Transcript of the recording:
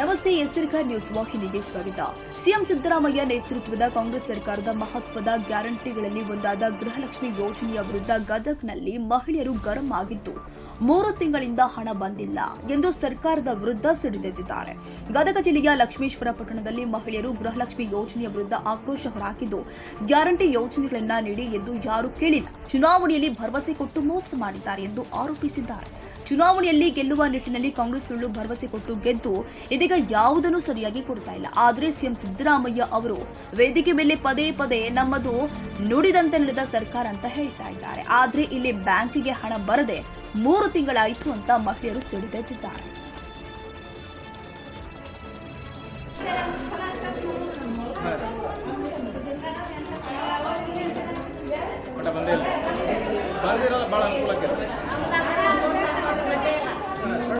ನಮಸ್ಕಾರ ನ್ಯೂಸ್ ವಾಹಿನಿಗೆ ಸ್ವಾಗತ. ಸಿಎಂ ಸಿದ್ದರಾಮಯ್ಯ ನೇತೃತ್ವದ ಕಾಂಗ್ರೆಸ್ ಸರ್ಕಾರದ ಮಹತ್ವದ ಗ್ಯಾರಂಟಿಗಳಲ್ಲಿ ಒಂದಾದ ಗೃಹಲಕ್ಷ್ಮಿ ಯೋಜನೆಯ ವಿರುದ್ಧ ಗದಗ್ನಲ್ಲಿ ಮಹಿಳೆಯರು ಗರಂ ಆಗಿದ್ದು, ಮೂರು ತಿಂಗಳಿಂದ ಹಣ ಬಂದಿಲ್ಲ ಎಂದು ಸರ್ಕಾರದ ವಿರುದ್ಧ ಸಿಡಿದೆದ್ದಿದ್ದಾರೆ. ಗದಗ ಜಿಲ್ಲೆಯ ಲಕ್ಷ್ಮೇಶ್ವರ ಪಟ್ಟಣದಲ್ಲಿ ಮಹಿಳೆಯರು ಗೃಹಲಕ್ಷ್ಮಿ ಯೋಜನೆಯ ವಿರುದ್ಧ ಆಕ್ರೋಶ ಹೊರಹಾಕಿದ್ದು ಗ್ಯಾರಂಟಿ ಯೋಜನೆಗಳನ್ನ ನೀಡಿ ಎಂದು ಯಾರು ಕೇಳಿಲ್ಲ. ಚುನಾವಣೆಯಲ್ಲಿ ಭರವಸೆ ಕೊಟ್ಟು ಮೋಸ ಮಾಡಿದ್ದಾರೆ ಎಂದು ಆರೋಪಿಸಿದ್ದಾರೆ. ಚುನಾವಣೆಯಲ್ಲಿ ಗೆಲ್ಲುವ ನಿಟ್ಟಿನಲ್ಲಿ ಕಾಂಗ್ರೆಸ್ ಸುಳ್ಳು ಭರವಸೆ ಕೊಟ್ಟು ಗೆದ್ದು ಇದೀಗ ಯಾವುದನ್ನು ಸರಿಯಾಗಿ ಕೊಡ್ತಾ ಇಲ್ಲ. ಆದರೆ ಸಿಎಂ ಸಿದ್ದರಾಮಯ್ಯ ಅವರು ವೇದಿಕೆ ಮೇಲೆ ಪದೇ ಪದೇ ನಮ್ಮದು ನುಡಿದಂತೆ ನಡೆದ ಸರ್ಕಾರ ಅಂತ ಹೇಳ್ತಾ ಇದ್ದಾರೆ. ಆದ್ರೆ ಇಲ್ಲಿ ಬ್ಯಾಂಕಿಗೆ ಹಣ ಬರದೆ ಮೂರು ತಿಂಗಳಾಯಿತು ಅಂತ ಮಹಿಳೆಯರು ಸಿಡಿದೆದ್ದಿದ್ದಾರೆ ಭಾಳ ಅನುಕೂಲ ಆಕೈತೆ